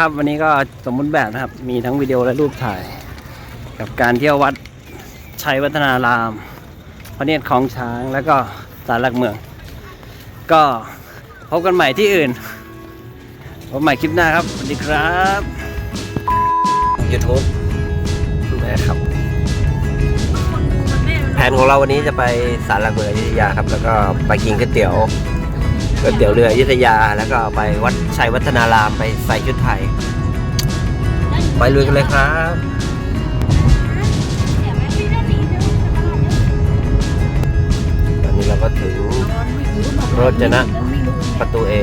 ครับวันนี้ก็สมบูรณ์แบบนะครับ มีทั้งวิดีโอและรูปถ่าย กับการเที่ยววัดชัยวัฒนาราม พระเนียรของช้างแล้วก็ศาลหลักเมือง ก็พบกันใหม่ที่อื่นพบใหม่คลิปหน้าครับ สวัสดีครับ YouTube นะครับแผนของเราวันนี้จะไปศาลหลักเมืองอยุธยาครับ แล้วก็ไปกินก๋วยเตี๋ยว ก๋วยเตี๋ยวเรืออยุธยาแล้วก็ไปวัดชัยวัฒนารามไปใส่ชุดไทย ไปลุยกันเลยครับ ตอนนี้เราก็ถึงโรจนะประตูเอ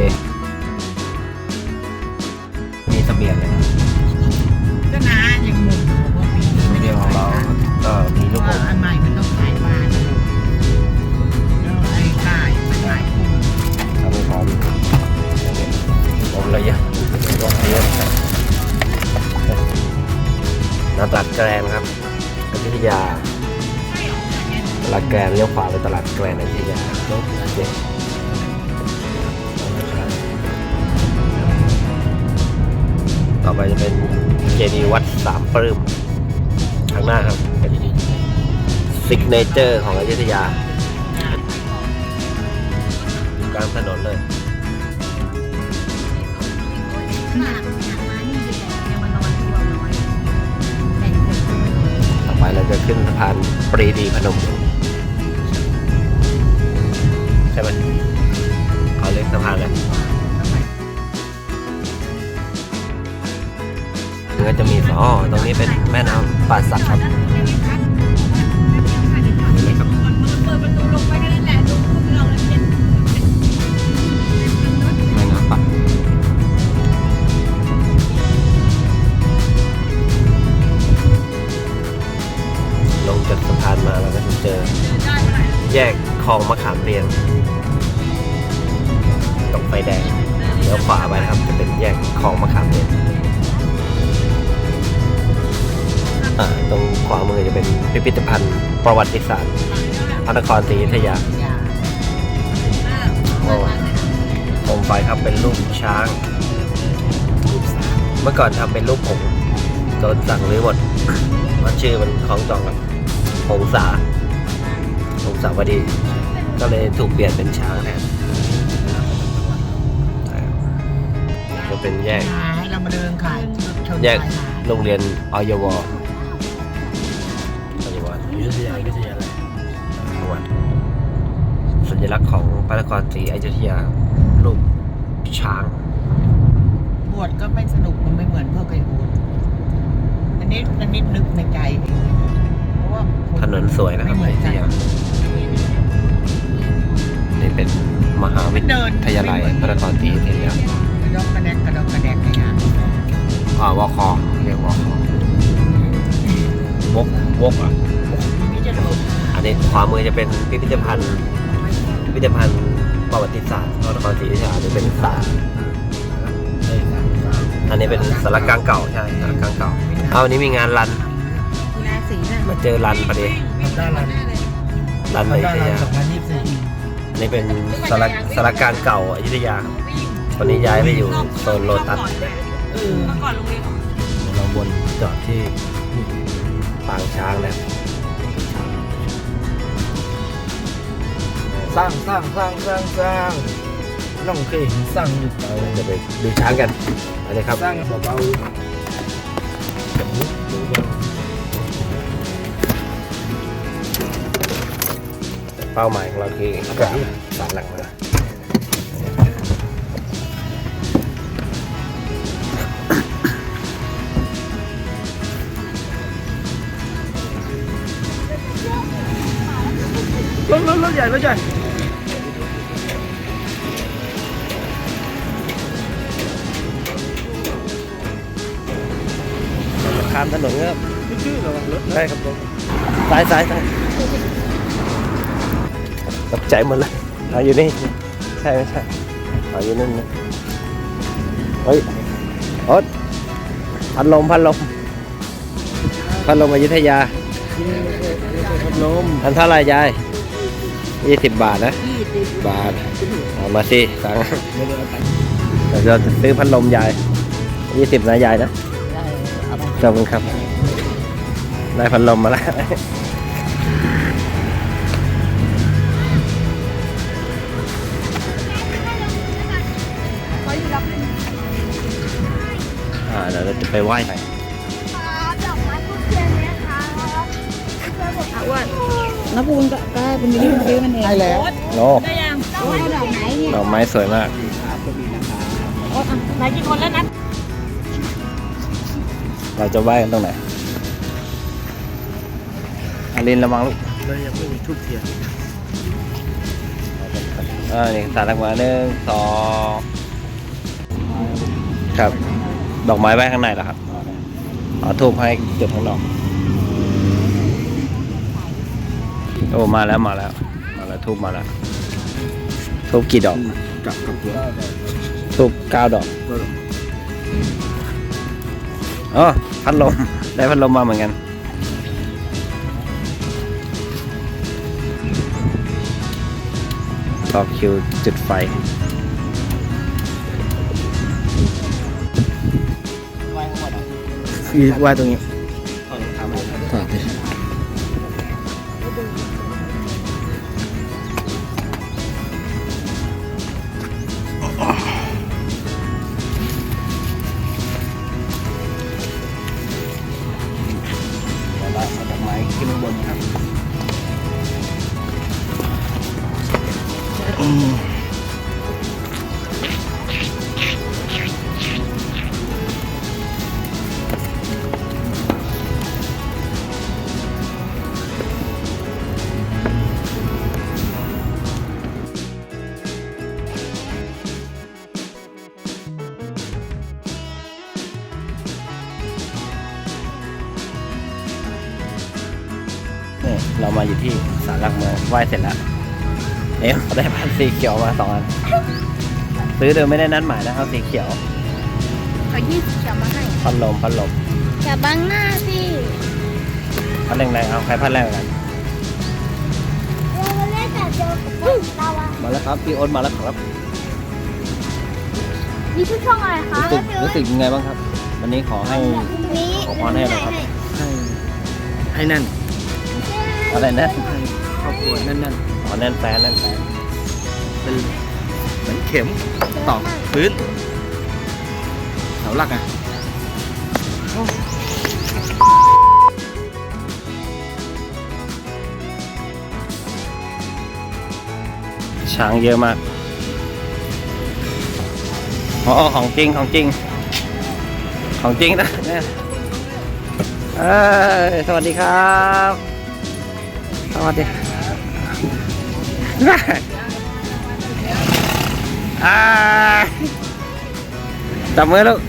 ไปจะเป็นเจดีย์วัดสามปลื้มข้างหน้าครับเป็นซิกเนเจอร์ของอยุธยาอยู่กลางถนนเลย ต่อไปเราจะขึ้นสะพานปรีดีพนม ใช่ไหมเขาเรียกสะพานอะไร มันก็จะมีอ๋อตรงนี้เป็นแม่น้ำป่าสักครับเปิดประตูลงไปนั่นแหละแม่น้ำป่าลงจากสะพานมาแล้วก็จะเจอ แยกคลองมะขามเรียงตรงไฟแดงเลี้ยวขวาไปนะครับ จะเป็นแยกคลองมะขามเรียง อ่าตรงขวามือจะเป็นพิพิธภัณฑ์ประวัติศาสตร์พระนครศรีอยุธยายาโอ้โคมไฟครับเป็นรูปช้าง เมื่อก่อนทำเป็นรูปผงโดนสั่งรื้อหมดเพราะชื่อมันคล้องจองกับผงสาผงสาวดี ก็เลยถูกเปลี่ยนเป็นช้างแทนใช่ครับก็เป็นแยกให้เรามาเดินขายชนแยกชายหาดโรงเรียนอยวอยวอ ยุธยายุธยาอะไรจังหวัดสัญลักษณ์ของพระนครศรีอยุธยารูปช้าง บวชก็ไม่สนุกมันไม่เหมือนพวกไอ้บวชอันนี้อันนี้นึกในใจเองเพราะว่าคถนนสวยนะครับไม่อเหมืยุอนธกันยานี่เป็นมหาวิทยาลัยพระนครศรีอยุธยากระดกกระแดกกระดกกระแดกเลยนะอ่าวคเรียกวควกวกอะนี่จะดู อันนี้ขวามือจะเป็นพิพิธภัณฑ์ พิพิธภัณฑ์ประวัติศาสตร์พระนครศรีอยุธยาจะเป็นศาลเอ้ยสามสามอันนี้เป็นสารกลางเก่าใช่สารกลางเก่า เอาวันนี้มีงานรันกีฬาสีน่ะมาเจอรันพอดีทำได้รันรันในทำอได้ยุธรันยาสองพันยี่สิบสี่นี่เป็นสารสารกลางเก่าอยุธยาครับวันนี้ย้ายไปอยู่โซนโลตัสเออเมื่อก่อนโรงเรียนของเดี๋ยวเราวนจอดที่ปางช้างนะค สร้างสร้างสร้างสร้างสร้างน้องเคยเห็นสร้างอยู่เปล่าจะไปดูช้างกันอันนี้ครับสร้างเบาๆกับมุกหรือว่าเป้าหมายของเราคือกราบศาลหลังเมืองรถรถรถใหญ่รถใหญ่ ถนนครับไม่ชื่อระวังรถได้ครับผมซ้ายซ้ายซ้ายตกใจหมดเลยเอาอยู่นี่ใช่ไม่ใช่เอาอยู่นั่นนะเฮ้ยโอ๊ตพัดลมพัดลมพัดลมอยุธยาพัดลมอันเท่าไหรยายยี่สิบบาทนะยี่สิบบาทเอามาสิสั่งไม่ได้เอาตังค์เดี๋ยวจะซื้อพัดลมยายยี่สิบนะยายนะได้เอาไป ขอบคุณครับ ได้พัดลมมาแล้วอ่าเดี๋ยวเราจะไปไหว้หน่อยดอกไม้ทุกเทียนไหมคะอ้วนน้ำปูนก็ได้เป็นมินิมันซื้อมันเองได้แล้วโอ้ได้ยังโอ้ยดอกไหนเนี่ยดอกไม้สวยมากโอ้อะไหนกี่คนแล้วนะ เราจะไหว้กันตรงไหนอารินระวังลูกเรายังไม่มีทุกเทียนอ่านี่สารหลักเมืองหนึ่งสองครับ ดอกไม้ไว้ข้างในเหรอครับเอาทูบให้จุดข้างนอกโอ้มาแล้วมาแล้ว มาแล้วทูบมาแล้วทูบกี่ดอก กับกับตัวทูบเก้าดอก ก็ อ๋อพัดลม ได้พัดลมมาเหมือนกันต่อคิวจุดไฟอีกว่าตรงนี้ เรามาอยู่ที่ศาลหลักเมืองไหว้เสร็จแล้วเอ๊ะได้พันสีเขียวมาสองอันซื้อโดยไม่ได้นัดหมายนะครับสีเขียวขอยี่สิบเขียวมาให้พัดลมพัดลมอย่าบังหน้าสิพัดแรงๆเอาใครพัดแรงกันเรามาเล่นแต่เจอเราอะมาแล้วครับพี่โอ๊ตมาแล้วครับนี่ชื่อช่องอะไรคะรู้สึกรู้สึกยังไงบ้างครับ วันนี้ขอให้นี้ขอพรให้หน่อยครับให้ให้นั่น อะไรนะให้ครอบครัวนั่นนั่นขอแน่นแฟนแน่นแฟนเป็นเหมือนเข็มตอกพื้นเสาหลักอะช้างเยอะมากอ๋อของจริงของจริง ของจริงนะเนี่ยเอ้ยสวัสดีครับ สวัสดีอ่าจับมือลูก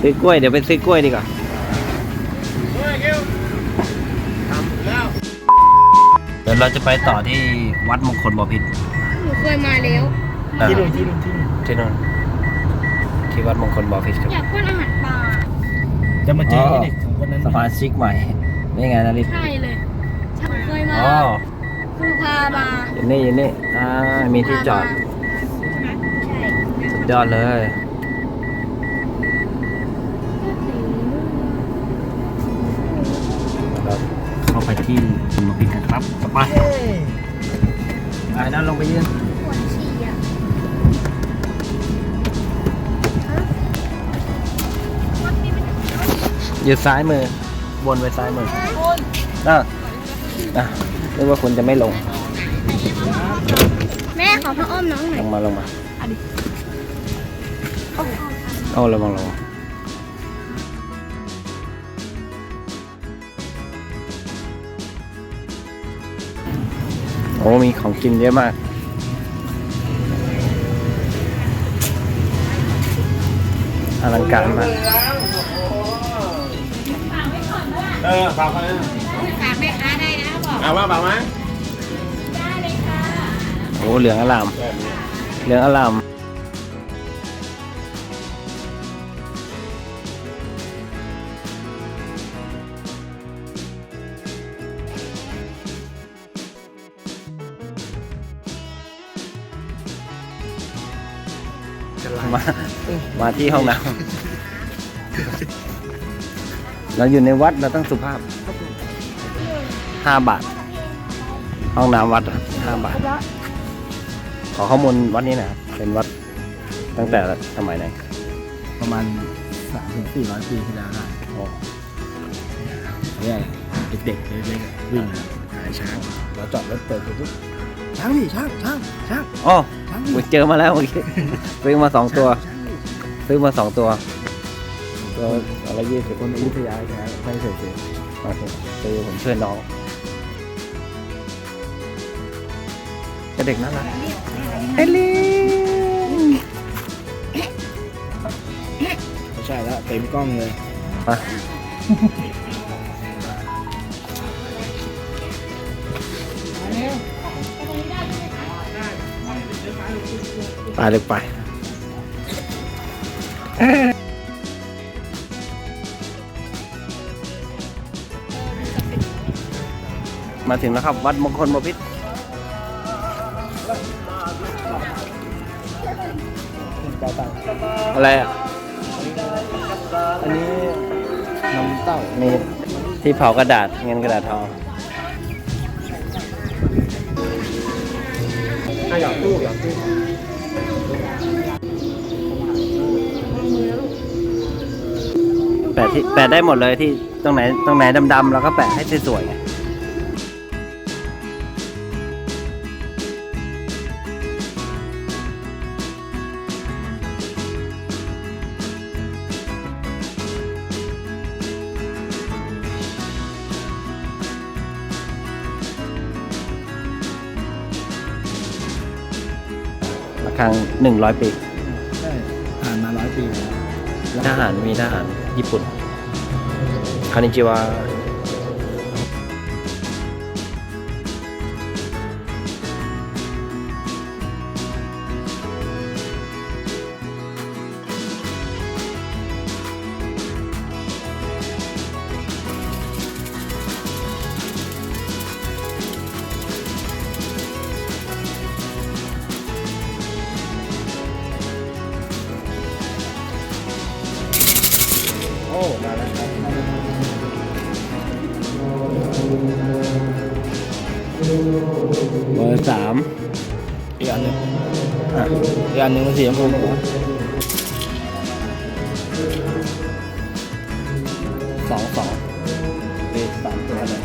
ซื้อกล้วย เดี๋ยวไปซื้อกล้วยดีกว่าเดี๋ยวเราจะไปต่อที่วัดมงคลบพิตรหนูเคยมาแล้วที่นู่นที่นู่นที่นู่น ที่นู่นที่วัดมงคลบพิตรครับอยากป้อนอาหารปลาจะมาเจออ๋อไอ้เด็กสองคนนั้นสะพานชิกใหม่นี่ไงนาริศใช่เลยฉันเคยมาอ๋อคือพามาอยู่นี่อยู่นี่อ่ามีที่จอดใช่สุดยอดเลยเราเข้าไปที่คุณบพิตรกันครับไปไปนั่นลงไปยืน อยู่ซ้ายมือ วนไปซ้ายมืออะอะนึกว่าคุณจะไม่ลง แม่ขอพระอ้อมน้องหน่ลอยงมาลงมาเอาระวังระวังโอ้มีของกินเยอะมาก อลังการมาก เออฝากมาฝากแม่ค้าได้นะบอกเอาว่าฝากไหมได้เลยค่ะโอ้เหลืองอลามเหลืองอลามมา มาที่ห้องน้ำ เราอยู่ในวัดเราต้องสุภาพห้าบาทห้องน้ำวัดห้าบาท ขอข้อมูลวัดนี้หนะครับเป็นวัดตั้งแต่สมัยไหนประมาณสามถึงสี่ร้อยปีที่แล้วได้โอ้เนี่ยเด็กๆเล็กๆวิ่งหาช้างเราจอดรถเปิดดูปุ๊บช้างนี่ช้างช้างช้างอ๋อช้างกูเจอมาแล้วเมื่อกี้ซื้อมาสองตัว ซื้อมาสองตัว ตัวอะไรยี่สิบคนอยุธยาแท้ไม่เคยเจอโอเคซื้อผมช่วยน้องแต่เด็กน่ารักเอลลี่ไม่ใช่แล้วเต็มกล้องเลยไปเลยไป มาถึงแล้วครับ วัดมงคลบพิษอะไรอะ อันนี้น้ำเต้านี่ที่เผากระดาษเงินกระดาษทองถ้าหยอดตู้หยอดตู้แปะที่แปะได้หมดเลยที่ตรงไหนตรงไหนดำๆเราก็แปะให้สวยๆไง ระฆังหนึ่งร้อยปี ใช่ผ่านมาร้อยปีแล้ว ทหารมีทหารญี่ปุ่นคานิจิวะ เบอร์สามอีกอันหนึงอะอีกอันหนึงมันสีชมพูสองสองเลขสามตัวเลย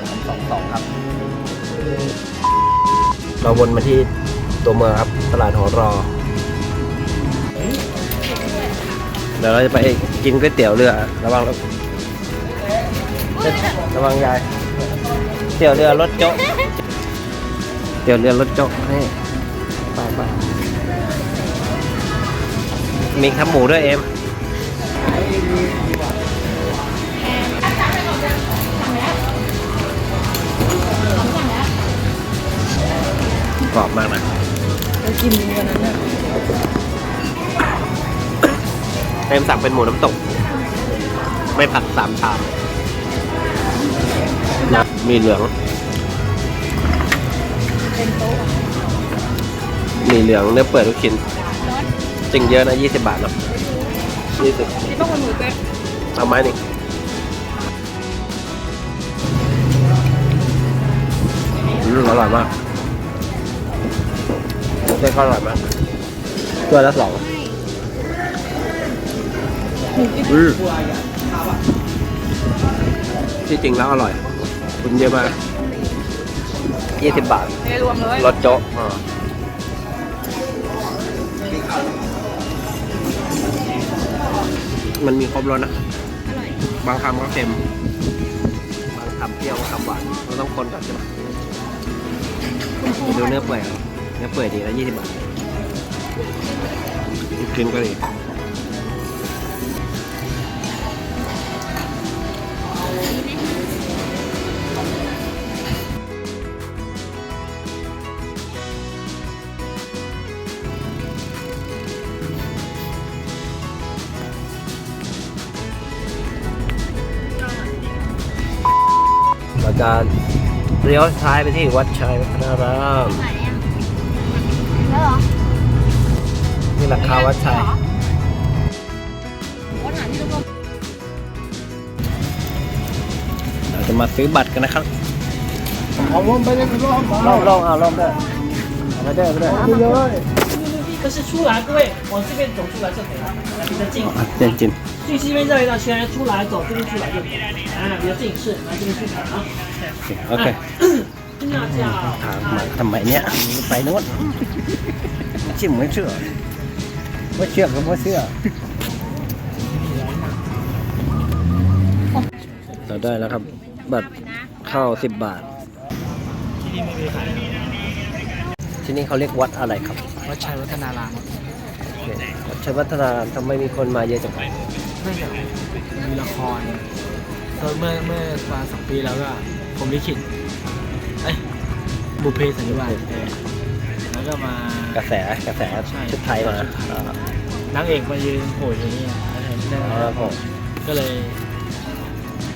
สามสองสองครับ เราวนมาที่ตัวเมืองครับ ตลาดหอรอ เดี๋ยวเราจะไปกินก๋วยเตี๋ยวเรือระวัง รถระวังยายเตี๋ยวเรือรถโจ๊ะเตี๋ยวเรือรถโจ๊ะนี่ไป้าป้ามีข้าวหมูด้วยเอ็มกรอบมากนะเรากินกันนั้นน่ะเต็มสั่งเป็นหมูน้ำตก ไม่ผัดสามชามนะ มีเหลือง มีเหลืองเนื้อเปื่อยทุกชิ้นจริงเยอะนะยี่สิบบาทเนาะยี่สิบนี่ต้องเป็นหมูเป๊ะเอาไม้หนึ่งอืมอร่อยมากเส้นก็อร่อยมาก ตัวละสองอืมที่จริงแล้วอร่อย คุณเยอะมากยี่สิบบาท ไม่รวมเลยรสโจ๊ะอ่ามันมีครบรสนะบางคำก็เค็ม บางคำเปรี้ยวบางคำหวาน เราต้องคนก่อนใช่ไหมไปดูเนื้อเปื่อยเอาเนื้อเปื่อยดีแล้วยี่สิบบาทลูกชิ้นก็ดี จะเลี้ยวซ้ายไปที่วัดชัยวัฒนารามเรือนี่แหละคาวัดชัยวัดี๋รวมเราจะมาซื้อบัตรกันนะครับเอาล่มไปเลยล่มล่มล่มเอาลอมได้ไปได้ไปได้เลย可是出来，各位，往这边走出来就可以了。比较近。近近。最西边绕一道圈，出来走这边出来就可以了，啊，比较近是，来这边出来啊。 โอเค 那叫 ถามมาทำไมเนี่ยไปโน้นชิมไม่เชื่อไม่เชื่อก็ไม่เชื่อเราได้แล้วครับ บัตรเข้าสิบบาท ที่นี่ไม่มีขาย ที่นี่เขาเรียกวัดอะไรครับ วัดชัยวัฒนาราม วัดชัยวัฒนารามทำไมมีคนมาเยอะจัง เนื่องจากมีละครตอนเมื่อเมื่อประมาณสองปีแล้วก็ผมลิขิตเอ้ยบุพเพสันนิวาสเออแล้วก็มากระแสกระแสใช่ชุดไทยมานางเอกมายืนโผล่อยู่นี่แล้วเห็นได้อ๋อผมก็เลย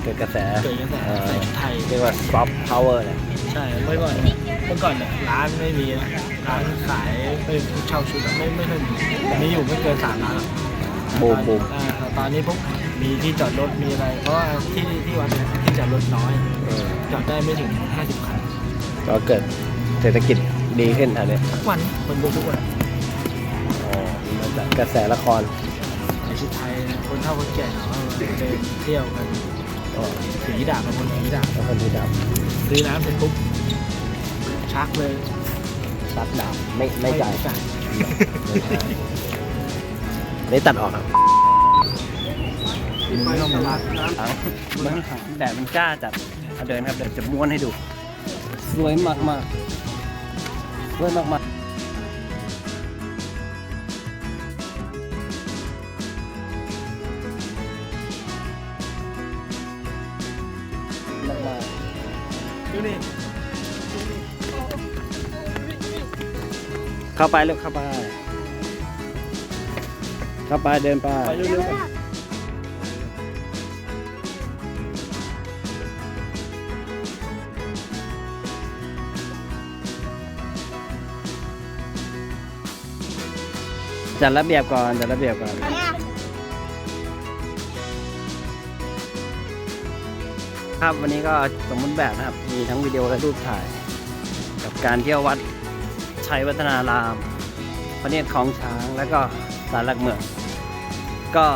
เกิดกระแสเกิดกระแสใส่ชุดไทยเรียกว่าซอฟต์พาวเวอร์เลยใช่เมื่อก่อนเนี่ยเมื่อก่อนเนี่ยร้านไม่มีนะร้านขายเป็นเช่าชุดอะไม่ไม่เคอยมีมีอยู่ไม่เกินสามร้านอะบูมบูมอ่าแต่ตอนนี้ปุ๊บมีที่จอดรถมีอะไร เพราะว่าที่ที่วัดเนี่ยที่จอดรถน้อย เออจอดได้ไม่ถึง 50 คันก็เกิดเศรษฐกิจดีขึ้นแถวเนี้ยทุกวันคนดูทุกวันอ๋อมาจากกระแสละครในชุดไทยเนี่ยคนเฒ่าคนแก่เขาก็เดินเที่ยวกันอ๋อถือดาบบางคนถือดาบแล้วคนที่ดับซื้อน้ำเสร็จปุ๊บชักเลยตัดดาบไม่ไม่จ่ายจ่ายนี่ตัดออกครับไม่ต้องมาลาดหลังเองหลังแดดมันจ้าจัดเอาเดินครับเดี๋ยวจะม้วนให้ดู สวยมากมากสวยมากมากมากมากดูนี่เข้าไปเลูกเข้าไป เข้าไปเดินไปไปเร็วๆ จัดระเบียบก่อนจัดระเบียบก่อน ครับวันนี้ก็สมมติแบบนะครับ มีทั้งวิดีโอและรูปถ่าย กับการเที่ยววัดชัยวัฒนาราม พระเนียรของช้างแล้วก็ศาลหลักเมือง ก็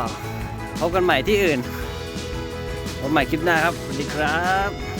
พบกันใหม่ที่อื่นพบใหม่คลิปหน้าครับ สวัสดีครับ